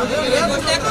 Obrigado.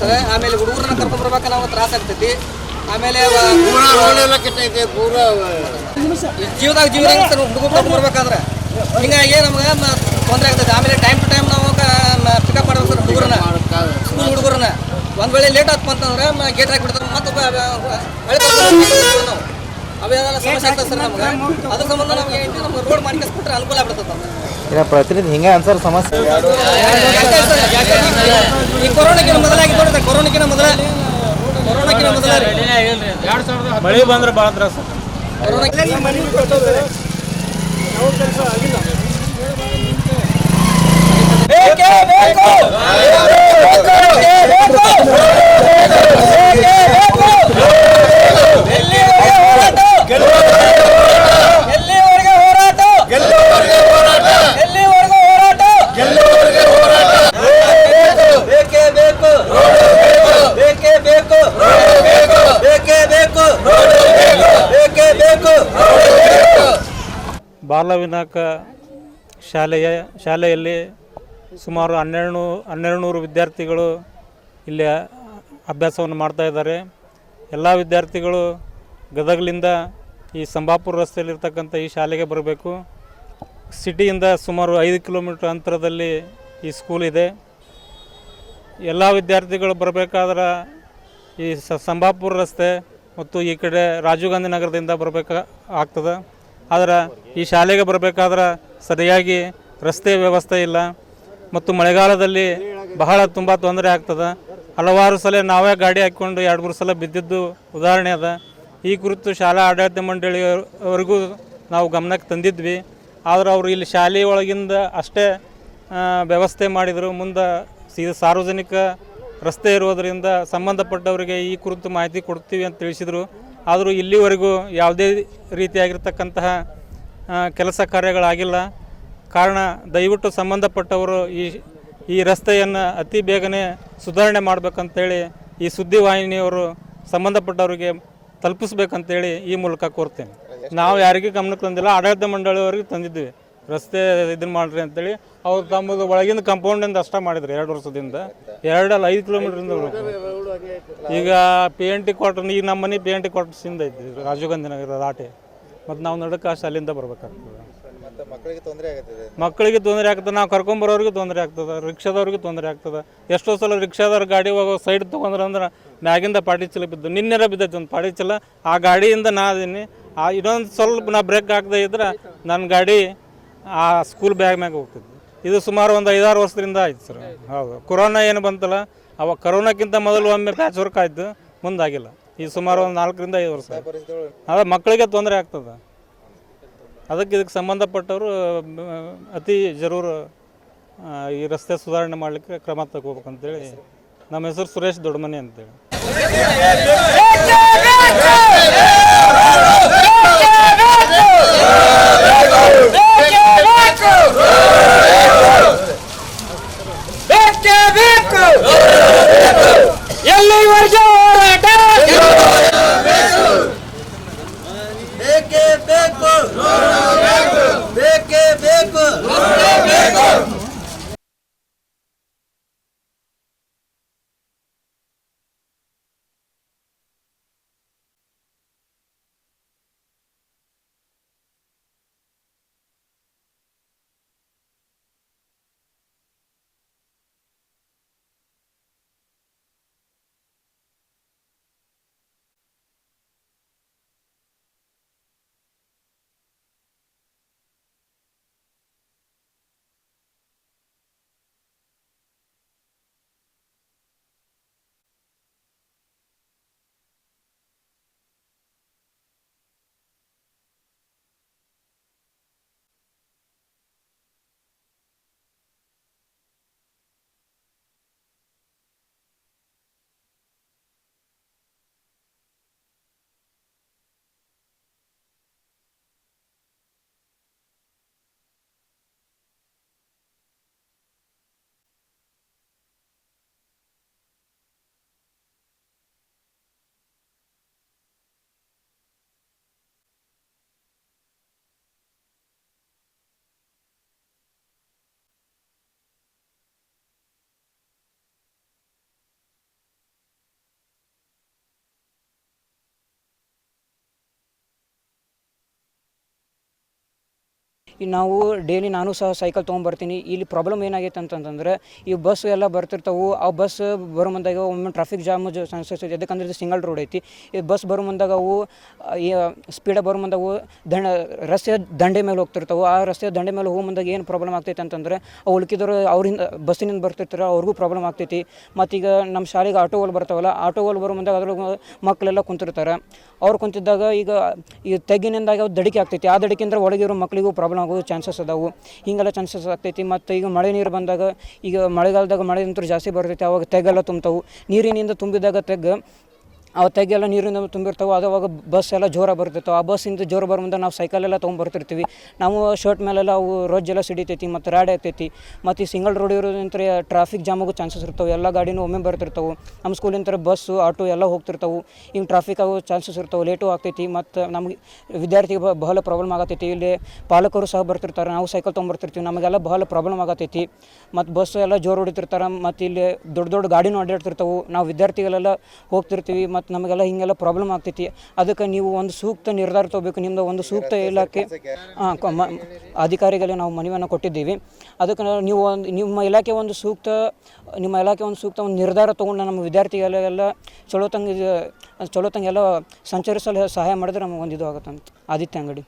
Sir. ಆಮೇಲೆ ಹುಡುಗರನ್ನ ಕರ್ಕೊಂಡು ಬರ್ಬೇಕು ನಾವು ತ್ರಾಸ ಆಗ್ತೈತಿ ಆಮೇಲೆ ರೋಡ್ ಜೀವದಾಗ ಜೀವ ಸರ್? ಹುಡುಗರು ಕರ್ಕೊಂಡು ಬರ್ಬೇಕಾದ್ರೆ. ಹಿಂಗಾಗಿ ನಮ್ಗೆ ತೊಂದರೆ ಆಗ್ತೈತೆ. ಆಮೇಲೆ ಟೈಮ್ ಟು ಟೈಮ್ ನಾವು ಪಿಕಪ್ ಮಾಡ್ಬೇಕು ಸರ್ ಹುಡುಗರನ್ನ. ಸ್ಕೂಲ್ ಹುಡುಗರನ್ನ. ಒಂದ್ ವೇಳೆ ಲೇಟ್ ಆಯ್ತು ಅಂತಂದ್ರೆ ಗೇಟ್ ಹಾಕಿ ಬಿಡ್ತಾರೆ ಮತ್ತೆ ನಾವು ಅವೆಲ್ಲ ಸಮಸ್ಯೆ ಆಗ್ತದೆ ಸರ್ ನಮ್ಗೆ? ಅದ್ರ ಸಂಬಂಧ ನಮ್ಗೆ ಏನೈತಿ ನಮ್ಗೆ ರೋಡ್ ಮಾಡ್ಕೊಟ್ರೆ ಅನುಕೂಲ ಆಗ್ಬಿಡ್ತದೆ. ಇಲ್ಲ ಪ್ರತಿನಿಧಿ ಹಿಂಗೆ ಅನ್ಸರ್ ಸಮಸ್ಯೆ. ಈ ಕೊರೋನಾಕಿನ ಮೊದಲಾಗಿ ನೋಡಿದ್ರೆ ಕೊರೋನಾಕಿನ ಮೊದಲ ಕೊರೋನಾಕಿನ ಮೊದಲ ಮಳೆ ಬಂದ್ರೆ ಭಾಳ ಕೆಲಸ ಬೇಕೇ ಬೇಕು ಎಲ್ಲಿವರೆಗೆ ಹೋರಾಟ ಎಲ್ಲಿವರೆಗೆ ಹೋರಾಟ ಎಲ್ಲಿವರೆಗೂ ಹೋರಾಟ ಬೇಕೇ ಬೇಕು ಬೇಕೇ ಬೇಕು ಬೇಕೇ ಬೇಕು ಬೇಕೇ ಬೇಕು ಬಾಲವಿನಾಕ ಶಾಲೆಯ ಶಾಲೆಯಲ್ಲಿ ಸುಮಾರು ಹನ್ನೆರಡು ಹನ್ನೆರಡು ನೂರು ವಿದ್ಯಾರ್ಥಿಗಳು ಇಲ್ಲಿ ಅಭ್ಯಾಸವನ್ನು ಮಾಡ್ತಾ ಇದ್ದಾರೆ. ಎಲ್ಲ ವಿದ್ಯಾರ್ಥಿಗಳು ಗದಗಲಿಂದ ಈ ಸಂಬಾಪುರ ರಸ್ತೆಯಲ್ಲಿರ್ತಕ್ಕಂಥ ಈ ಶಾಲೆಗೆ ಬರಬೇಕು. ಸಿಟಿಯಿಂದ ಸುಮಾರು ಐದು ಕಿಲೋಮೀಟ್ರ್ ಅಂತರದಲ್ಲಿ ಈ ಸ್ಕೂಲ್ ಇದೆ. ಎಲ್ಲ ವಿದ್ಯಾರ್ಥಿಗಳು ಬರಬೇಕಾದ್ರೆ ಈ ಸಂಬಾಪುರ ರಸ್ತೆ ಮತ್ತು ಈ ಕಡೆ ರಾಜೀವ್ ಗಾಂಧಿ ನಗರದಿಂದ ಬರಬೇಕು, ಆಗ್ತದೆ. ಆದ್ರೆ ಈ ಶಾಲೆಗೆ ಬರಬೇಕಾದ್ರೆ ಸರಿಯಾಗಿ ರಸ್ತೆ ವ್ಯವಸ್ಥೆ ಇಲ್ಲ. ಮತ್ತು ಮಳೆಗಾಲದಲ್ಲಿ ಬಹಳ ತುಂಬ ತೊಂದರೆ ಆಗ್ತದೆ. ಹಲವಾರು ಸಲ ನಾವೇ ಗಾಡಿ ಹಾಕ್ಕೊಂಡು ಎರಡು, ಮೂರು ಸಲ ಬಿದ್ದಿದ್ದು ಉದಾಹರಣೆ ಅದ. ಈ ಕುರಿತು ಶಾಲಾ ಆಡಳಿತ ಮಂಡಳಿಯವರೆಗೂ ನಾವು ಗಮನಕ್ಕೆ ತಂದಿದ್ವಿ. ಆದರೆ ಅವರು ಇಲ್ಲಿ ಶಾಲೆ ಒಳಗಿಂದ ಅಷ್ಟೇ ವ್ಯವಸ್ಥೆ ಮಾಡಿದರು. ಮುಂದೆ ಸೀದಾ ಸಾರ್ವಜನಿಕ ರಸ್ತೆ ಇರುವುದರಿಂದ ಸಂಬಂಧಪಟ್ಟವರಿಗೆ ಈ ಕುರಿತು ಮಾಹಿತಿ ಕೊಡ್ತೀವಿ ಅಂತ ತಿಳಿಸಿದರು. ಆದರೂ ಇಲ್ಲಿವರೆಗೂ ಯಾವುದೇ ರೀತಿಯಾಗಿರ್ತಕ್ಕಂತಹ ಕೆಲಸ ಕಾರ್ಯಗಳಾಗಿಲ್ಲ. ಕಾರಣ, ದಯವಿಟ್ಟು ಸಂಬಂಧಪಟ್ಟವರು ಈ ಈ ರಸ್ತೆಯನ್ನು ಅತಿ ಬೇಗನೆ ಸುಧಾರಣೆ ಮಾಡಬೇಕಂತೇಳಿ ಈ ಸುದ್ದಿವಾಹಿನಿಯವರು ಸಂಬಂಧಪಟ್ಟವರಿಗೆ ತಲುಪಿಸ್ಬೇಕಂತೇಳಿ ಈ ಮೂಲಕ ಕೋರ್ತೇನೆ. ನಾವು ಯಾರಿಗೂ ಗಮನಕ್ಕೆ ತಂದಿಲ್ಲ, ಆಡಳಿತ ಮಂಡಳಿಯವರಿಗೆ ತಂದಿದ್ವಿ ರಸ್ತೆ ಇದನ್ನ ಮಾಡ್ರಿ ಅಂತೇಳಿ ಅವ್ರು ತಮ್ಮದು ಒಳಗಿಂದ ಕಂಪೌಂಡಿಂದ ಅಷ್ಟ ಮಾಡಿದ್ರು ಎರಡು ವರ್ಷದಿಂದ. ಎರಡಲ್ಲ ಐದು ಕಿಲೋಮೀಟ್ರಿಂದ ಈಗ ಪಿ ಎನ್ ಟಿ ಕ್ವಾರ್ಟರ್ ಈಗ ನಮ್ಮ ಮನೆ ಪಿ ಎನ್ ಟಿ ಕ್ವಾರ್ಟರ್ಸಿಂದ ಐತಿ ರಾಜೀವ್ ಗಾಂಧಿ ನಗರ ರಾಟೆ ಮತ್ತು ನಾವು ನಡಕ ಅಲ್ಲಿಂದ ಬರ್ಬೇಕಾಗ್ತದೆ. ಮಕ್ಕಳಿಗೆ ತೊಂದರೆ ಆಗುತ್ತದೆ ಮಕ್ಕಳಿಗೆ ತೊಂದರೆ ಆಗ್ತದೆ ನಾವು ಕರ್ಕೊಂಬರೋರಿಗೆ ತೊಂದರೆ ಆಗ್ತದೆ ರಿಕ್ಷಾದವ್ರಿಗೆ ತೊಂದರೆ ಆಗ್ತದೆ. ಎಷ್ಟೋ ಸಲ ರಿಕ್ಷಾದವ್ರ ಗಾಡಿ ಹೋಗೋ ಸೈಡ್ ತೊಗೊಂಡ್ರೆ ಅಂದ್ರೆ ಮ್ಯಾಗಿಂದ ಪಾಟಿ ಚೀಲ ಬಿದ್ದು ನಿನ್ನೆರ ಬಿದ್ದೈತೆ ಒಂದು ಪಾಟಿ ಚೀಲ. ಆ ಗಾಡಿಯಿಂದ ನಾ ಅದೀನಿ. ಆ ಇನ್ನೊಂದು ಸ್ವಲ್ಪ ನಾ ಬ್ರೇಕ್ ಹಾಕದೇ ಇದ್ರೆ ನನ್ನ ಗಾಡಿ ಆ ಸ್ಕೂಲ್ ಬ್ಯಾಗ್ ಮ್ಯಾಗ ಹೋಗ್ತಿದ್ವಿ ಇದು ಸುಮಾರು ಒಂದು ಐದಾರು ವರ್ಷದಿಂದ ಆಯ್ತು ಸರ್ ಹೌದು ಕೊರೋನಾ ಏನು ಬಂತಲ್ಲ ಅವಾಗ ಕರೋನಾಕ್ಕಿಂತ ಮೊದಲು ಒಮ್ಮೆ ಪ್ಯಾಚ್ ವರ್ಕ್ ಆಯಿತು ಮುಂದಾಗಿಲ್ಲ ಈ ಸುಮಾರು ಒಂದು ನಾಲ್ಕರಿಂದ ಐದು ವರ್ಷ ಅದ ಮಕ್ಕಳಿಗೆ ತೊಂದರೆ ಆಗ್ತದೆ ಅದಕ್ಕೆ ಇದಕ್ಕೆ ಸಂಬಂಧಪಟ್ಟವರು ಅತಿ ಜರೂರು ಈ ರಸ್ತೆ ಸುಧಾರಣೆ ಮಾಡಲಿಕ್ಕೆ ಕ್ರಮ ತಗೋಬೇಕಂತೇಳಿ ನಮ್ಮ ಹೆಸರು ಸುರೇಶ್ ದೊಡ್ಡಮನಿ ಅಂತೇಳಿ ನಾವು ಡೈಲಿ ನಾನು ಸಹ ಸೈಕಲ್ ತೊಗೊಂಬರ್ತೀನಿ. ಇಲ್ಲಿ ಪ್ರಾಬ್ಲಮ್ ಏನಾಗೈತೆ ಅಂತಂತಂದ್ರೆ, ಈ ಬಸ್ ಎಲ್ಲ ಬರ್ತಿರ್ತಾವೆ. ಆ ಬಸ್ ಬರೋ ಮುಂದಾಗ ಒಮ್ಮೆ ಟ್ರಾಫಿಕ್ ಜಾಮ್ ಚಾನ್ಸಸ್ ಐತೆ ಯಾಕಂದ್ರೆ ಇದು ಸಿಂಗಲ್ ರೋಡ್ ಐತಿ. ಈ ಬಸ್ ಬರೋ ಮುಂದಾಗ ಅವು ಸ್ಪೀಡಾಗಿ ಬರೋ ಮುಂದಾಗ ದಂಡ ರಸ್ತೆ ದಂಡೆ ಮೇಲೆ ಹೋಗ್ತಿರ್ತಾವೆ. ಆ ರಸ್ತೆ ದಂಡೆ ಮೇಲೆ ಹೋಗೋ ಮುಂದಾಗ ಏನು ಪ್ರಾಬ್ಲಮ್ ಆಗ್ತೈತೆ ಅಂತಂದ್ರೆ, ಅವು ಉಳ್ಕಿದವರು ಅವ್ರಿಂದ, ಬಸ್ಸಿನಿಂದ ಬರ್ತಿರ್ತಾರೆ, ಅವ್ರಿಗೂ ಪ್ರಾಬ್ಲಮ್ ಆಗ್ತೈತಿ. ಮತ್ತೀಗ ನಮ್ಮ ಶಾಲೆಗೆ ಆಟೋಗಳು ಬರ್ತಾವಲ್ಲ ಆಟೋಗಳು ಬರೋ ಮುಂದಾಗ ಅದ್ರೊಳಗೆ ಮಕ್ಕಳೆಲ್ಲ ಕುಂತಿರ್ತಾರೆ. ಅವ್ರು ಕುಂತಿದ್ದಾಗ ಈಗ, ಈ ತೆಗ್ಗಿನಿಂದಾಗ ದಡಿಕೆ ಆಗ್ತೈತಿ. ಆ ದಡಿಕೆಂದ್ರೆ ಒಳಗಿರೋ ಮಕ್ಕಳಿಗೂ ಪ್ರಾಬ್ಲಮ್ ಆಗೋದು ಚಾನ್ಸಸ್ ಅದಾವು. ಹಿಂಗೆಲ್ಲ ಚಾನ್ಸಸ್ ಆಗ್ತೈತಿ. ಮತ್ತು ಈಗ ಮಳೆ ನೀರು ಬಂದಾಗ, ಈಗ ಮಳೆಗಾಲದಾಗ ಮಳೆ ಅಂತೂ ಜಾಸ್ತಿ ಬರ್ತೈತಿ. ಅವಾಗ ತೆಗ್ಗೆಲ್ಲ ತುಂಬ್ತಾವು. ನೀರಿನಿಂದ ತುಂಬಿದಾಗ ತೆಗ್ಗು ಆ ತೆಗೆಲ್ಲ ನೀರಿನ ತುಂಬಿರ್ತಾವೆ, ಅದು ಅವಾಗ ಬಸ್ ಎಲ್ಲ ಜೋರ ಬರ್ತಿರ್ತಾವೆ ಆ ಬಸ್ಸಿಂದ ಜೋರ ಮುಂದೆ ನಾವು ಸೈಕಲೆಲ್ಲ ತೊಗೊಂಬರ್ತಿರ್ತೀವಿ ನಾವು ಶರ್ಟ್ ಮೇಲೆಲ್ಲ ಅವು ರೊಜ್ಜೆಲ್ಲ ಸಿಡಿತೈತಿ, ಮತ್ತು ರಾಡ್ ಆಗ್ತೈತಿ ಮತ್ತು ಈ ಸಿಂಗಲ್ ರೋಡ್ ಇರೋದ್ರಿಂದ ಟ್ರಾಫಿಕ್ ಜಾಮ್ ಆಗೋ ಚಾನ್ಸಸ್ ಇರ್ತಾವೆ. ಎಲ್ಲ ಗಾಡಿನೂ ಒಮ್ಮೆ ಬರ್ತಿರ್ತಾವೆ. ನಮ್ಮ ಸ್ಕೂಲಿಂದ ಬಸ್ಸು ಆಟೋ ಎಲ್ಲ ಹೋಗ್ತಿರ್ತಾವೆ. ಹಿಂಗೆ ಟ್ರಾಫಿಕ್ ಆಗೋ ಚಾನ್ಸಸ್ ಇರ್ತಾವೆ. ಲೇಟು ಆಗ್ತೈತಿ, ಮತ್ತು ನಮಗೆ ವಿದ್ಯಾರ್ಥಿಗೆ ಬಹಳ ಪ್ರಾಬ್ಲಮ್ ಆಗತೈತಿ. ಇಲ್ಲಿ ಪಾಲಕರು ಸಹ ಬರ್ತಿರ್ತಾರೆ. ನಾವು ಸೈಕಲ್ ತೊಗೊಂಬರ್ತಿರ್ತೀವಿ ನಮಗೆಲ್ಲ ಬಹಳ ಪ್ರಾಬ್ಲಮ್ ಆಗತೈತಿ. ಮತ್ತು ಬಸ್ಸು ಎಲ್ಲ ಜೋರು ಹೊಡಿತಿರ್ತಾರೆ. ಮತ್ತು ಇಲ್ಲಿ ದೊಡ್ಡ ದೊಡ್ಡ ಗಾಡಿನೂ ಅಡ್ಡಾಡ್ತಿರ್ತಾವೆ. ನಾವು ವಿದ್ಯಾರ್ಥಿಗಳೆಲ್ಲ ಹೋಗ್ತಿರ್ತೀವಿ. ಮತ್ತು ನಮಗೆಲ್ಲ ಹಿಂಗೆಲ್ಲ ಪ್ರಾಬ್ಲಮ್ ಆಗ್ತೈತಿ. ಅದಕ್ಕೆ ನೀವು ಒಂದು ಸೂಕ್ತ ನಿರ್ಧಾರ ತಗೋಬೇಕು. ನಿಮ್ಮದು ಒಂದು ಸೂಕ್ತ ಇಲಾಖೆ ಅಧಿಕಾರಿಗಳಿಗೆ ನಾವು ಮನವಿಯನ್ನು ಕೊಟ್ಟಿದ್ದೀವಿ. ಅದಕ್ಕೆ ನೀವು ಒಂದು ನಿಮ್ಮ ಇಲಾಖೆ ಒಂದು ಸೂಕ್ತ ನಿಮ್ಮ ಇಲಾಖೆ ಒಂದು ಸೂಕ್ತ ಒಂದು ನಿರ್ಧಾರ ತೊಗೊಂಡು ನಮ್ಮ ವಿದ್ಯಾರ್ಥಿಗಳಿಗೆಲ್ಲ ಚಲೋ ತಂಗ ಚಲೋ ತಂಗೆಲ್ಲ ಸಂಚರಿಸಲು ಸಹಾಯ ಮಾಡಿದ್ರೆ ನಮಗೆ ಒಂದು ಇದು ಆಗುತ್ತಂತ. ಆದಿತ್ಯ ಅಂಗಡಿ.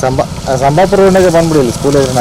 ಸಂಬ ಸಂಬಾಪುರ ರೋಡ್ನಾಗೆ ಬಂದ್ಬಿಡಿ ಇಲ್ಲಿ ಸ್ಕೂಲ್ ಇದ್ರೆ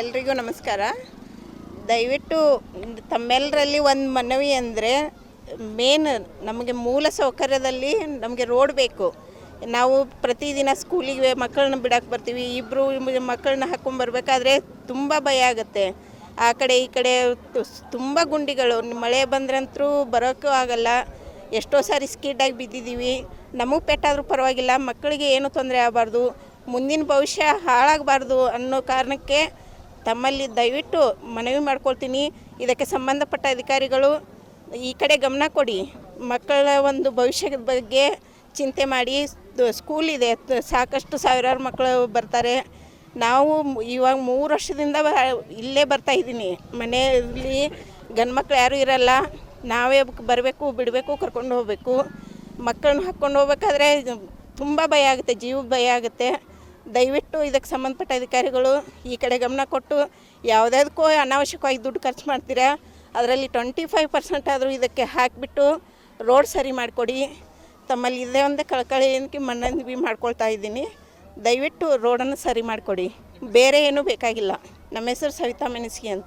ಎಲ್ರಿಗೂ ನಮಸ್ಕಾರ. ದಯವಿಟ್ಟು ತಮ್ಮೆಲ್ಲರಲ್ಲಿ ಒಂದು ಮನವಿ ಅಂದರೆ ಮೇನ್ ನಮಗೆ ಮೂಲ ಸೌಕರ್ಯದಲ್ಲಿ ನಮಗೆ ರೋಡ್ ಬೇಕು. ನಾವು ಪ್ರತಿದಿನ ಸ್ಕೂಲಿಗೆ ಮಕ್ಕಳನ್ನ ಬಿಡಕ್ಕೆ ಬರ್ತೀವಿ ಇಬ್ಬರು ಮಕ್ಕಳನ್ನ ಹಾಕ್ಕೊಂಬರ್ಬೇಕಾದ್ರೆ ತುಂಬ ಭಯ ಆಗುತ್ತೆ. ಆ ಕಡೆ ಈ ಕಡೆ ತುಂಬ ಗುಂಡಿಗಳು, ಮಳೆ ಬಂದ್ರಂತರೂ ಬರೋಕ್ಕೂ ಆಗಲ್ಲ. ಎಷ್ಟೋ ಸಾರಿ ಸ್ಕಿಡ್ಡಾಗಿ ಬಿದ್ದಿದ್ದೀವಿ ನಮಗೆ ಪೆಟ್ಟಾದರೂ ಪರವಾಗಿಲ್ಲ, ಮಕ್ಕಳಿಗೆ ಏನೂ ತೊಂದರೆ ಆಗಬಾರ್ದು, ಮುಂದಿನ ಭವಿಷ್ಯ ಹಾಳಾಗಬಾರ್ದು ಅನ್ನೋ ಕಾರಣಕ್ಕೆ ತಮ್ಮಲ್ಲಿ ದಯವಿಟ್ಟು ಮನವಿ ಮಾಡ್ಕೊಳ್ತೀನಿ. ಇದಕ್ಕೆ ಸಂಬಂಧಪಟ್ಟ ಅಧಿಕಾರಿಗಳು ಈ ಕಡೆ ಗಮನ ಕೊಡಿ. ಮಕ್ಕಳ ಒಂದು ಭವಿಷ್ಯದ ಬಗ್ಗೆ ಚಿಂತೆ ಮಾಡಿ. ಸ್ಕೂಲ್ ಇದೆ. ಸಾಕಷ್ಟು ಸಾವಿರಾರು ಮಕ್ಕಳು ಬರ್ತಾರೆ. ನಾವು ಇವಾಗ ಮೂರು ವರ್ಷದಿಂದ ಇಲ್ಲೇ ಬರ್ತಾ ಇದ್ದೀನಿ. ಮನೆಯಲ್ಲಿ ಗಂಡು ಮಕ್ಳು ಯಾರೂ ಇರಲ್ಲ. ನಾವೇ ಬರಬೇಕು, ಬಿಡಬೇಕು, ಕರ್ಕೊಂಡು ಹೋಗಬೇಕು. ಮಕ್ಕಳನ್ನ ಹಾಕ್ಕೊಂಡು ಹೋಗ್ಬೇಕಾದ್ರೆ ತುಂಬ ಭಯ ಆಗುತ್ತೆ. ಜೀವ ಭಯ ಆಗುತ್ತೆ. ದಯವಿಟ್ಟು ಇದಕ್ಕೆ ಸಂಬಂಧಪಟ್ಟ ಅಧಿಕಾರಿಗಳು ಈ ಕಡೆ ಗಮನ ಕೊಟ್ಟು ಯಾವುದ್ಯಾವುದಕ್ಕೂ ಅನಾವಶ್ಯಕವಾಗಿ ದುಡ್ಡು ಖರ್ಚು ಮಾಡ್ತೀರಾ? ಅದರಲ್ಲಿ ಟ್ವೆಂಟಿ ಫೈವ್ ಪರ್ಸೆಂಟ್ ಆದರೂ ಇದಕ್ಕೆ ಹಾಕಿಬಿಟ್ಟು ರೋಡ್ ಸರಿ ಮಾಡಿಕೊಡಿ. ತಮ್ಮಲ್ಲಿ ಇದೇ ಒಂದೇ ಮಣ್ಣನ್ನು ಮನ್ನವಿ ಮಾಡ್ಕೊಳ್ತಾ ಇದ್ದೀನಿ. ದಯವಿಟ್ಟು ರೋಡನ್ನು ಸರಿ ಮಾಡಿಕೊಡಿ. ಬೇರೆ ಏನೂ ಬೇಕಾಗಿಲ್ಲ. ನಮ್ಮ ಹೆಸರು ಸವಿತಾ ಮೆಣಸಿ ಅಂತ.